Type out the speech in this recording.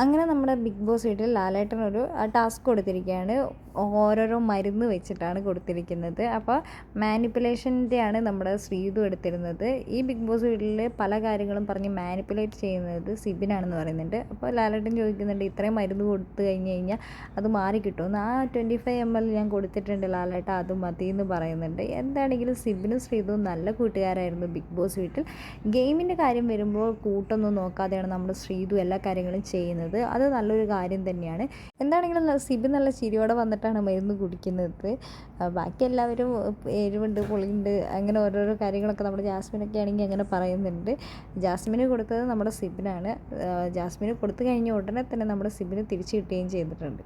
അങ്ങനെ നമ്മുടെ big boss വീട്ടിൽ ലാലേട്ടൻ ഒരു ടാസ്ക് കൊടുത്തിരിക്കുകയാണ്. ഓരോരോ മരുന്ന് വെച്ചിട്ടാണ് കൊടുത്തിരിക്കുന്നത്. അപ്പോൾ മാനിപ്പുലേഷന്റെയാണ് നമ്മുടെ ശ്രീതു എടുത്തിരുന്നത്. ഈ ബിഗ് ബോസ് വീട്ടിൽ പല കാര്യങ്ങളും പറഞ്ഞ് മാനിപ്പുലേറ്റ് ചെയ്യുന്നത് സിബിനാണെന്ന് പറയുന്നുണ്ട്. അപ്പോൾ ലാലേട്ടൻ ചോദിക്കുന്നുണ്ട് ഇത്രയും മരുന്ന് കൊടുത്തു കഴിഞ്ഞ് കഴിഞ്ഞാൽ അത് മാറി കിട്ടുമെന്ന്. ആ ട്വന്റി ഫൈവ് എം എൽ ഞാൻ കൊടുത്തിട്ടുണ്ട് ലാലേട്ട അത് മതി എന്ന് പറയുന്നുണ്ട്. എന്താണെങ്കിലും സിബിനും ശ്രീതുവും നല്ല കൂട്ടുകാരായിരുന്നു ബിഗ് ബോസ് വീട്ടിൽ. ഗെയിമിന്റെ കാര്യം വരുമ്പോൾ കൂട്ടൊന്നും നോക്കാതെയാണ് നമ്മുടെ ശ്രീതു എല്ലാ കാര്യങ്ങളും ചെയ്യുന്നത്. അത് നല്ലൊരു കാര്യം തന്നെയാണ്. എന്താണെങ്കിലും സിബി നല്ല ചിരിയോടെ വന്നിട്ടാണ് മരുന്ന് കുടിക്കുന്നത്. ബാക്കി എല്ലാവരും എരിവുണ്ട് പുളിയുണ്ട് അങ്ങനെ ഓരോരോ കാര്യങ്ങളൊക്കെ നമ്മുടെ ജാസ്മിനൊക്കെ ആണെങ്കിൽ അങ്ങനെ പറയുന്നുണ്ട്. ജാസ്മിന് കൊടുത്തത് നമ്മുടെ സിബിനാണ്. ജാസ്മിന് കൊടുത്തു കഴിഞ്ഞ ഉടനെ തന്നെ നമ്മുടെ സിബിന് തിരിച്ചു കിട്ടുകയും ചെയ്തിട്ടുണ്ട്.